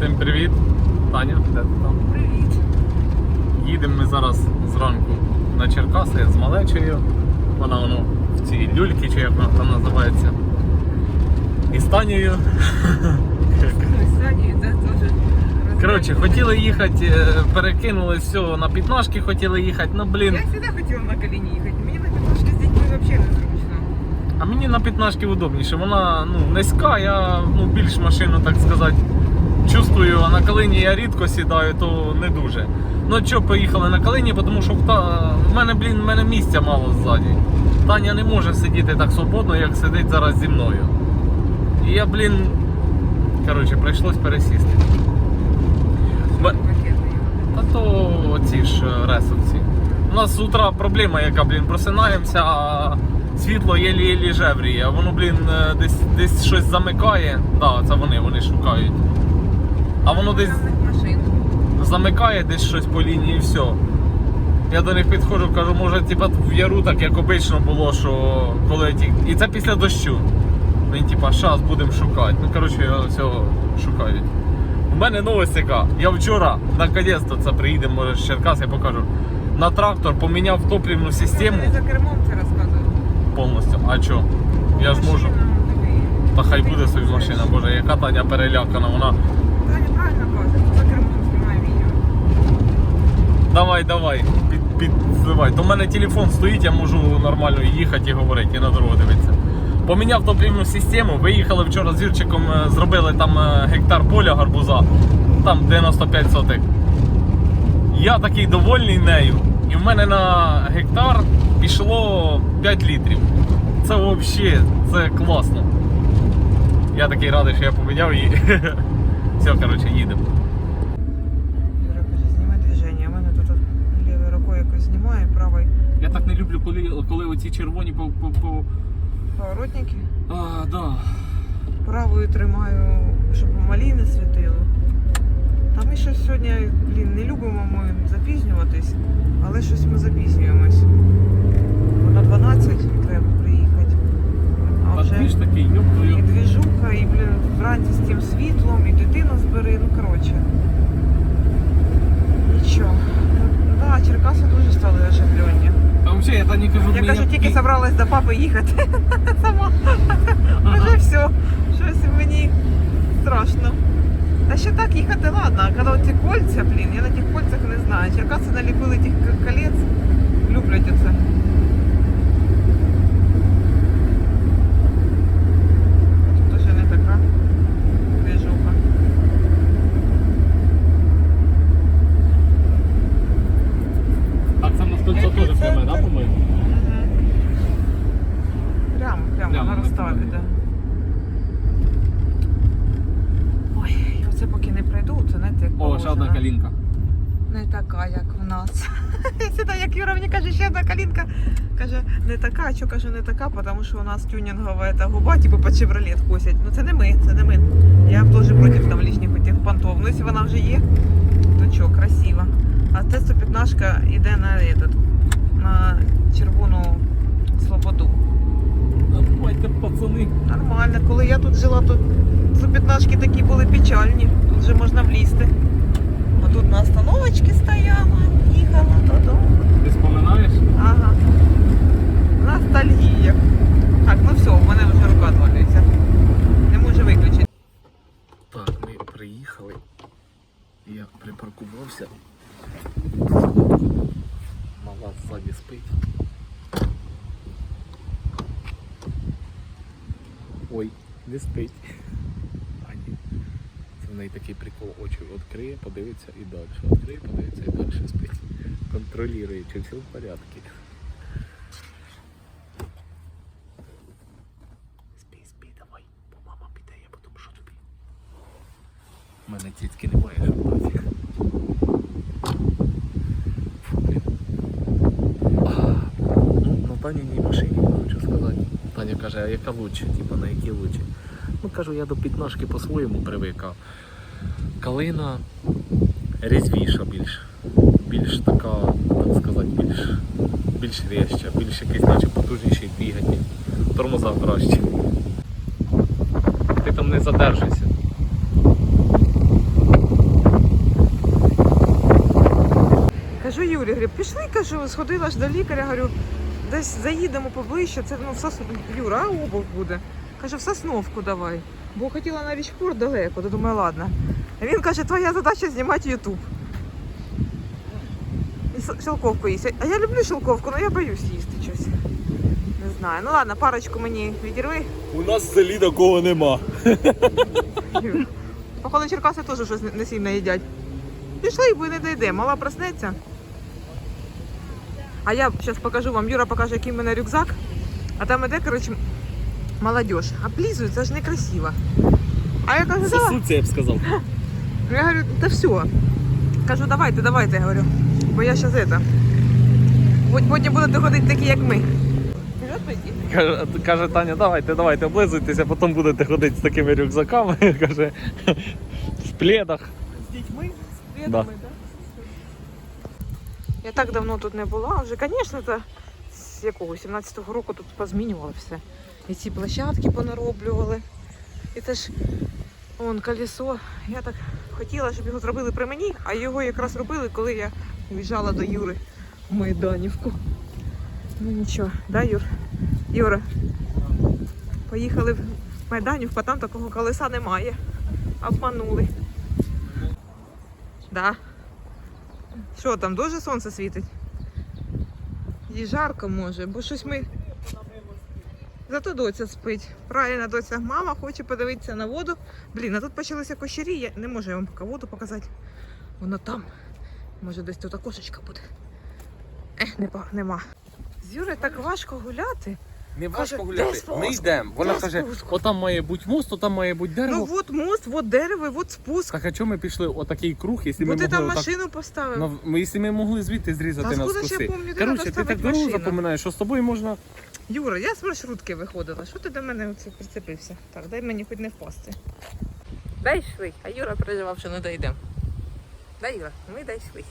Всім привіт. Таня, де ти там? Привіт. Їдемо ми зараз зранку на Черкаси з малечею. Вона воно в цій люльці, чи як вона там називається. І з це. Коротше, хотіли їхати, е, перекинули все на п'ятнашки, хотіли їхати, ну блін. Я завжди хотіла на коліні їхати. Мені на п'ятнашки з дітьми взагалі не зручно. А мені на п'ятнашки удобніше. Вона ну, низька, я ну, більш машину, так сказати, на коліні я рідко сідаю, то не дуже. Ну що, поїхали на коліні, тому що в, та... в мене, блін, в мене місця мало ззаді. Таня не може сидіти так свободно, як сидить зараз зі мною. І я, блін, коротше, прийшлось пересісти. Б- Та то ці ж е, ресурси. У нас з утра проблема, яка, блін, просинаємося, а світло єлі-єлі жевріє. Воно, блін, е, десь, десь щось замикає. Так, да, це вони, вони шукають. А воно десь замикає десь щось по лінії і все. Я до них підходжу, кажу, може, типа в яру так як обично було, що коли ті. І це після дощу. Він типа, щас будемо шукати. Ну коротше, все шукають. У мене новость яка. Я вчора наконець-то це приїдемо, може з Черкас, я покажу. На трактор поміняв топливну систему Ти за кермом це розказував. повністю. А що? Я ж можу. Та хай буде собі машина, боже, яка Таня перелякана, вона. Таня правильно каже, за кермом знімає відео. Давай, давай, під, підзивай. То в мене телефон стоїть, я можу нормально їхати і говорити, і на дорогу дивитися. Поміняв топливну систему, виїхали вчора з Юрчиком, е, зробили там е, гектар поля гарбуза, там 95 сотих. Я такий довольний нею. І в мене на гектар пішло 5 літрів. Це взагалі, це класно. Я такий радий, що я поміняв її. Все, коротше, їдемо. Юра каже, зніми движення. У мене тут от лівою рукою якось знімає, правою Я так не люблю, коли, коли оці червоні по, по, по... поворотники. А, да. Правою тримаю, щоб малі не світило. Та ми щось сьогодні, блін, не любимо ми запізнюватись, але щось ми запізнюємось. Бо на 12 треба приїхати. А А вже ти ж такий, і двіжуха, і блін, вранці з тим світлом, і дитину збери, ну коротше. Нічого. Да, Черкаси дуже стали оживлені. А взагалі, я та не кажу, Я кажу, тільки собралась до папи їхати. Сама. Ага. Вже все. Щось мені страшно. Та ще так їхати ладно, а коли ці кольця, блін, я на тих кольцях не знаю. Черкаси наліпили тих колець. Люблять оце. Тут уже не така движуха. Так, це на стольця теж пряме, да, по-моєму? Мгм. Прямо, прямо, Прямо на на розставі, прямо. так. Ой, і оце поки не пройду, це знаєте, як О, ще одна положено. калінка. Не така, як в нас. Сюди, як Юра мені каже, ще одна калінка. Каже, не така, а що каже, не така, тому що у нас тюнінгова та губа, типу по Chevrolet косять. Ну це не ми, це не ми. Я теж проти там лишніх тих понтов. Ну, якщо вона вже є, то що, красиво. А це 115 йде на, этот, на червону слободу. Давайте, пацани. Нормально. Коли я тут жила, то 115 такі були печальні. Тут вже можна влізти. А тут на остановочці стояла, їхала додому. Ти споминаєш? Ага. Ностальгія. Так, ну все, в мене вже рука відвалюється. Не можу виключити. Так, ми приїхали. Я припаркувався. Мала ззаді спить. Ой, не спить. А ні. Це в неї такий прикол очі відкриє, подивиться і далі. Відкриє, подивиться і далі спить. Контролює, чи все в порядку. Спи, спи, давай, бо мама піде, я потім що тобі. У мене тітки немає, дати. Фу, блін. Ну, на Таніній машині хочу сказати. Таня каже, а яка лучше, типа на які лучше. Ну кажу, я до п'ятнашки по-своєму привикав. Калина різвіша більш більш така, так сказати, більш більш реща, більш якийсь наче потужніший бігання. Тормоза краще. Ти там не задержишся. Кажу Юрі, говорю, пішли, кажу, сходила ж до лікаря, говорю, десь заїдемо поближче, це ну, в сос... Юра, а обув буде. Каже, в Сосновку давай. Бо хотіла на Річпорт далеко, то думаю, ладно. Він каже, твоя задача знімати Ютуб. Шелковку їсть. А я люблю шелковку, але я боюсь їсти щось. Не знаю. Ну ладно, парочку мені відірви. У нас в селі такого нема. Походу, черкаси теж щось не- сильно їдять. Пішли, бо не дойде. Мала проснеться. А я зараз покажу вам, Юра покаже, який в мене рюкзак. А там іде, коротше, молодіж. Облізують, це ж некрасиво. А я кажу. Сосуться, я б сказав. Я говорю, да все. Кажу, давайте, давайте, я говорю. Бо я зараз это. Пот- Потім будете ходити такі, як ми. Каже, каже Таня, давайте, давайте, облизуйтеся, потім будете ходити з такими рюкзаками. Каже, в пледах. З дітьми, з Да. предками, да. Я так давно тут не була. Вже, звісно, це з якого 17-го року тут позмінювали все. І ці площадки понароблювали. І це ж вон колесо. Я так хотіла, щоб його зробили при мені, а його якраз робили, коли я уїжджала до Юри в Майданівку. Ну нічого, да, Юр? Юра. Поїхали в Майданівку, а там такого колеса немає. Обманули. Да. Що там, дуже сонце світить? І жарко може, бо щось ми. Зато доця спить. Правильно, доця. Мама хоче подивитися на воду. Блін, а тут почалися кощері, я не можу я вам поки воду показати. Воно там. Може десь тут окошечко буде. Ех, не, нема. З Юрою так важко гуляти. Не важко «Де гуляти. Ми йдемо. Вона каже, спуск?» отам має бути мост, отам має бути дерево. Ну от мост, от дерево, от спуск. Так а чому ми пішли отакий круг, якщо ми Бо ти могли там отак... машину поставив. Ну, ми, якщо ми могли звідти зрізати Та нас Коротше, надо ти так дорогу запоминаєш, що з тобою можна. Юра, я з маршрутки виходила. Що ти до мене оце прицепився? Так, дай мені хоч не впасти. Дай йшли, а Юра переживав, що не дійдемо. Дай Іра, ми дійшли.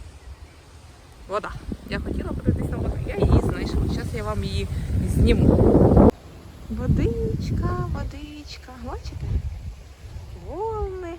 Вода. Я хотіла подивитися на воду, я її знайшла. Зараз я вам її зніму. Водичка, водичка. Бачите? Волни.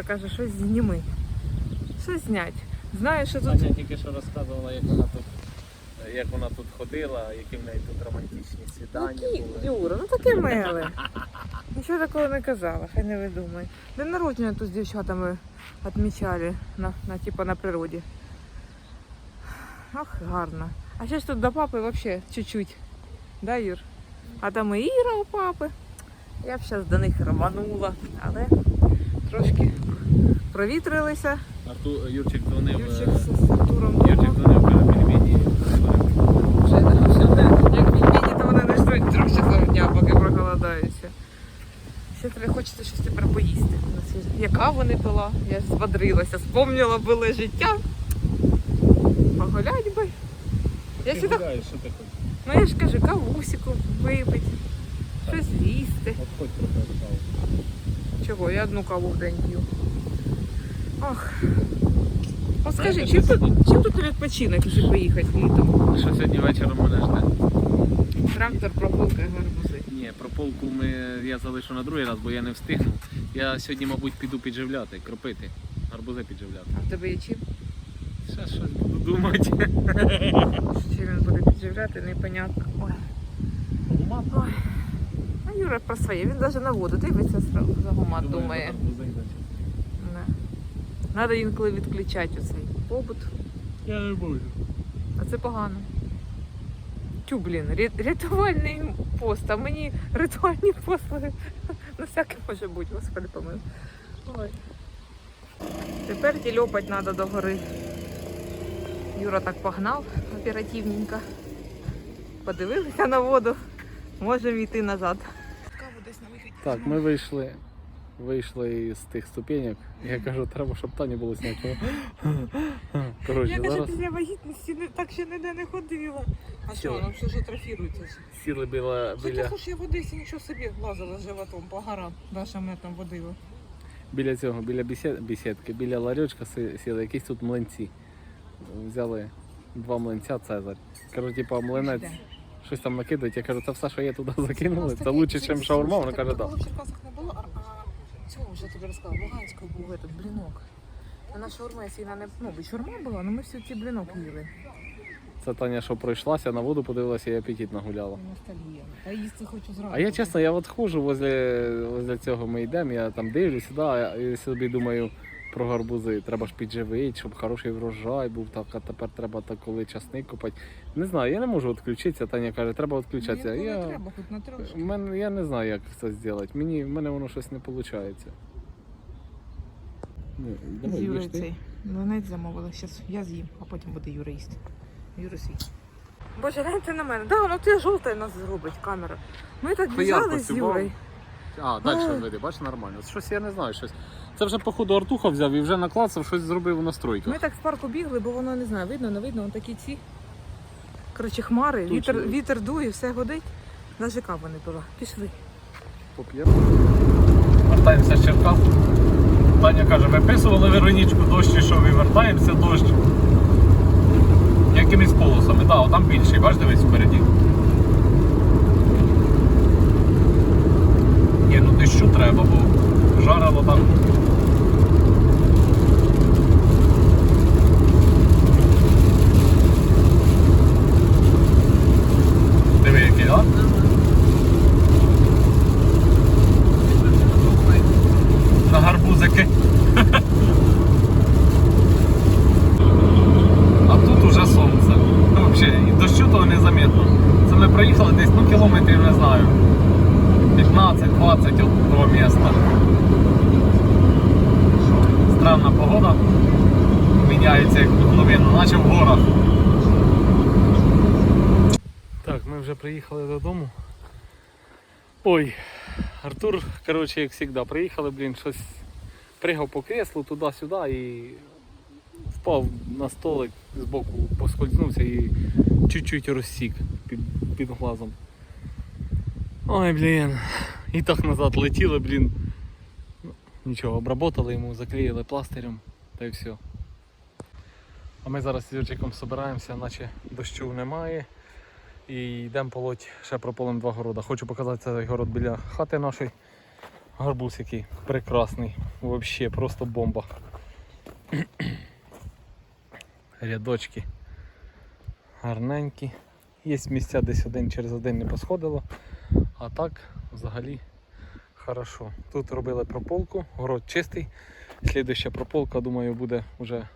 Юра каже, щось зніми. Щось знять. Знаєш, що тут. Таня тільки що розказувала, як вона тут, як вона тут ходила, які в неї тут романтичні свідання Які? були. Юра, ну таке миле. Нічого такого не казала, хай не видумай. День народження тут з дівчатами відмічали на, на, типу, на природі. Ах, гарно. А ще ж тут до папи взагалі чуть-чуть. Да, Юр? А там і Іра у папи. Я б зараз до них рванула, але трошки провітрилися. А ту Юрчик дзвонив. Юрчик е, з Артуром. Юрчик дзвонив каже, пельмені. Вже, як відміні, то вони не ждуть трьох часов дня, поки проголодаються. Ще треба хочеться щось тепер поїсти. Яка вони пила? Я ж збодрилася, спомнила буле життя. Погулять би. Я сюди, гуляєш, що ти хочеш? ну я ж кажу, кавусику випити, щось з'їсти. От хоч трохи осталось. Чого? Я одну каву в день п'ю. Ох. От скажи, чим тут, чим тут відпочинок, якщо поїхати літом? Що сьогодні вечором мене жде? Трактор, прополка, гарбузи. Ні, про полку ми, я залишу на другий раз, бо я не встигну. Я сьогодні, мабуть, піду підживляти, кропити, гарбузи підживляти. А в тебе є чим? Ще щось буду думати. Чи він буде підживляти, непонятно. Ой. Ой. Юра про своє, він навіть на воду дивиться за гумат, думає. Треба інколи відключати оцей побут, Я не можу. а це погано. Тю, блін, рятувальний пост, а мені ритуальні послуги. Ну всяке може бути, господи помив. Ой. Тепер тільопать треба до гори. Юра так погнав оперативненько. Подивилися на воду. Можемо йти назад. Каву десь на виході. Так, ми вийшли вийшли з тих ступенек. Я кажу, треба, щоб Тані було снято. Коротше, Я каже, зараз після вагітності не, так ще ніде не ходила. А що, вона все ж атрофірується. ж. сіли біля, Хоча хоч я в Одесі нічого собі лазила з животом по горам. Даша мене там водила. біля цього, біля бесід- бесідки, біля ларьочка си- сіли якісь тут млинці. Взяли два млинця Цезарь. Кажу, типа, млинець. Щось там накидають, я кажу, це все, що є туди закинули, це через ніж шаурма. Вона каже, так. в Черкасах не було, а, а цього вже тобі розказала, в Луганську був этот блінок. А на шаурма сіна не, ну, шаурма була, але ми всі ці блінок їли. Це Таня, що пройшлася, на воду подивилася і апетит нагуляла. Ностальгія. Та їсти хочу зразу. А я чесно, я от ходжу возле, возле цього ми йдемо, я там дивлюся, да, і собі думаю про гарбузи. Треба ж підживити, щоб хороший врожай був, так, а тепер треба так, коли часник купати. Не знаю, я не можу відключитися. Таня каже, треба відключатися. Інколи Я, треба, хоч на трошки. в мене, я не знаю, як це зробити. Мені, в мене воно щось не виходить. Ну, Юрою цей. Лунець замовили. Щас я з'їм, а потім буде Юра їсти. Юра свій. Боже, гляньте на мене. Да, ну ти жовтий нас зробить камера. Ми так Та біжали з. Юрою. А, далі веди, бачиш, нормально. Щось я не знаю. Щось. Це вже, походу, Артуха взяв і вже наклацав, щось зробив у настройках. Ми так з парку бігли, бо воно не знаю, видно, не видно, вон такі ці. Коротше, хмари, Тучі. вітер, вітер дує, все годить. Навіть кава не пила. Пішли. Поп'ємо. Вертаємося з Черкас. Таня каже, виписували Веронічку, дощ ішов і вертаємося дощ. Якимись полосами. Так, да, там більший, бач, дивись впереді. Ні, ну дощу треба, бо жарило там. Диви, який, так? Да? на гарбузики. А тут уже сонце. Ну, взагалі, і дощу того не замітно. Це ми проїхали десь ну, кілометрів, не знаю. 15-20 від того міста. Странна погода. Міняється як мгновенно, наче в горах. Так, ми вже приїхали додому. Ой, Артур, коротше, як завжди, приїхали, блін, щось пригав по креслу туди-сюди і впав на столик з боку, поскользнувся і чуть-чуть розсік під, під глазом. Ой, блін. І так назад летіли, блін. Нічого, обработали йому, заклеїли пластирем та й все. А ми зараз з Юрчиком збираємося, наче дощу немає. І йдемо полоть, ще прополем два города. Хочу показати цей город біля хати нашої. Гарбуз який прекрасний. Взагалі просто бомба. Рядочки гарненькі. Є місця десь один через один не посходило. А так взагалі хорошо. Тут робили прополку, город чистий. Слідуща прополка, думаю, буде вже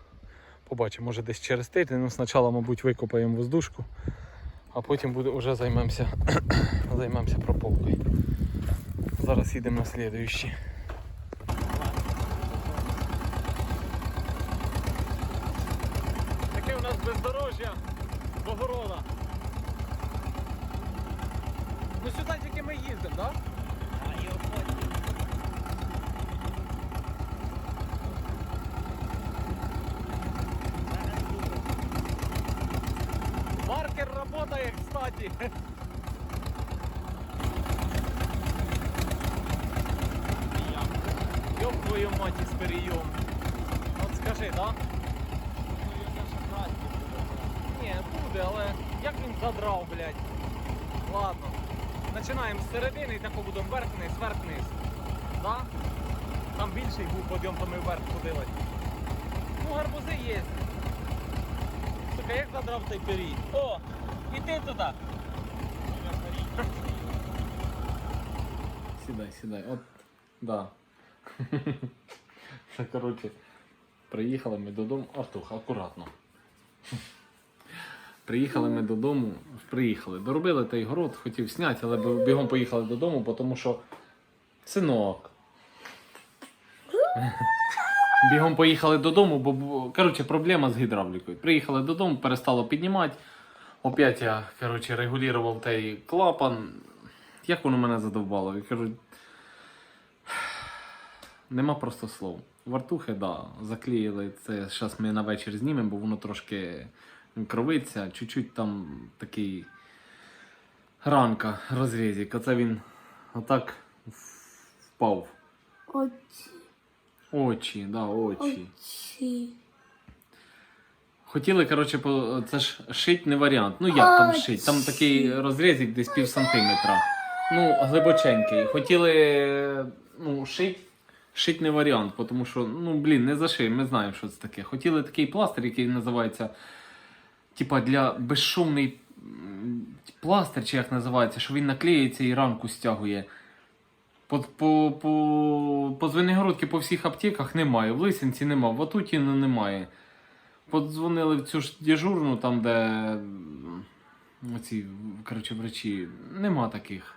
побачимо, може десь через тиждень. Ну, спочатку, мабуть, викопаємо воздушку а потім буде, вже займемося, займемося прополкою. Зараз їдемо на слідуючий. Таке у нас бездорожжя Богорода. Ну сюди тільки ми їздимо, так? Маркер работает, кстати. Твою мать із перейом. От скажи, да? Ні, буде, але як він задрав, блядь. Ладно. Починаємо з середини і тако будемо вверх-вниз, вверх-вниз. Да? Там більший був подйом, то ми вверх ходили. Ну, гарбузи є. Сука, як задрав цей перій? О! Іди туди! Сідай, сідай. От, да. Коротше. Приїхали ми додому. Артух, акуратно. Приїхали ми додому. Приїхали. Доробили той город, хотів зняти, але бігом поїхали додому, тому що синок. Бігом поїхали додому, бо коротше, проблема з гідравлікою. Приїхали додому, перестало піднімати. Опять я коротше, регулював той клапан. Як воно мене задовбало? Я кажу, нема просто слов. Вартухи, да, заклеїли це. Зараз ми на вечір знімемо, бо воно трошки кровиться, чуть-чуть там такий ранка, розрізик. Оце він отак впав. Очі. Очі, да, очі. Очі. Хотіли, коротше, по... це ж шить не варіант. Ну як там шить? Там такий розрізик десь пів сантиметра. Ну, глибоченький. Хотіли ну, шить. Шить не варіант, тому що, ну, блін, не зашиємо, ми знаємо, що це таке. Хотіли такий пластир, який називається, типа для безшумний пластир, чи як називається, що він наклеюється і ранку стягує. По, по, по, по Звенигородці по всіх аптеках немає, в Лисинці немає, в Атутіно немає. Подзвонили в цю ж дежурну, там, де оці, коротше, врачі, нема таких.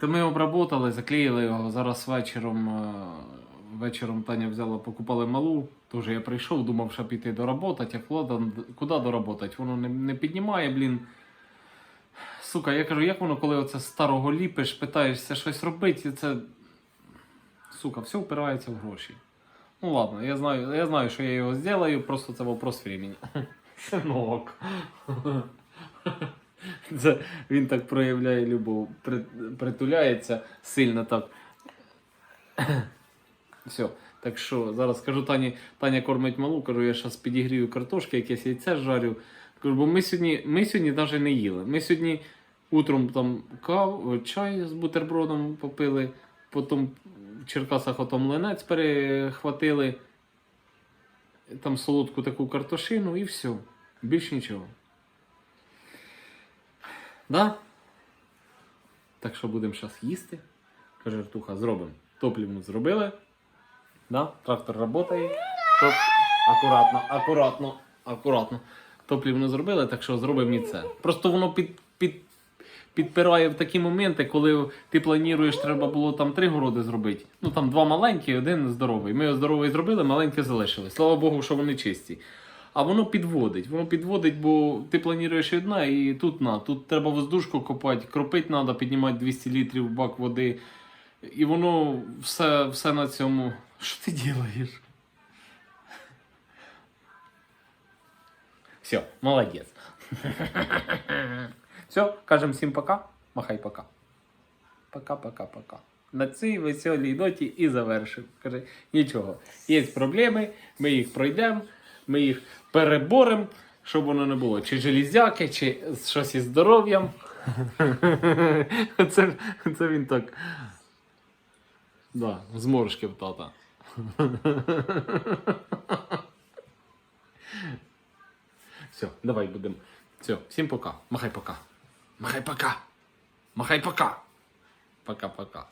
То ми обработали, заклеїли його. Зараз вечором, е, вечором Таня взяла, покупали малу. Теж я прийшов, думав, що піти доработати, а куди, куди доработати? Воно не, не піднімає, блін. Сука, я кажу, як воно, коли оце старого ліпиш, питаєшся щось робити, це. Сука, все впирається в гроші. Ну ладно, я знаю, я знаю, що я його зроблю, просто це вопрос времени. Синок. Це він так проявляє любов, при, притуляється сильно так. Все. Так що зараз скажу Тані, Таня кормить малу, кажу, я зараз підігрію картошки, якесь яйце жарю. Кажу, бо ми сьогодні, ми сьогодні навіть не їли. Ми сьогодні утром там кав, чай з бутербродом попили, потім в Черкасах млинець перехватили, там солодку таку картошину і все. Більш нічого. Да? Так що будемо зараз їсти. Каже Артуха, зробимо. Топлівну зробили. Да? Трактор працює. Топ... Акуратно, акуратно, акуратно. Топлівну зробили, так що зробимо і це. Просто воно під, під, підпирає в такі моменти, коли ти плануєш, треба було там три городи зробити. Ну там два маленькі, один здоровий. Ми його здоровий зробили, маленькі залишили. Слава Богу, що вони чисті. А воно підводить. Воно підводить, бо ти плануєш одна і тут на. Тут треба воздушку копати, кропити треба, піднімати 200 літрів бак води. І воно все, все на цьому. Що ти робиш? Все, молодець. Все, кажемо всім пока. Махай пока. Пока-пока-пока. На цій веселій ноті і завершив. Каже, нічого. Є проблеми, ми їх пройдемо, ми їх переборемо, щоб воно не було чи железяки, чи щось із здоров'ям. це, це він так. Да, зморшки в тата. Все, давай будемо. Все, всім пока. Махай пока. Махай пока. Махай пока. Пока-пока.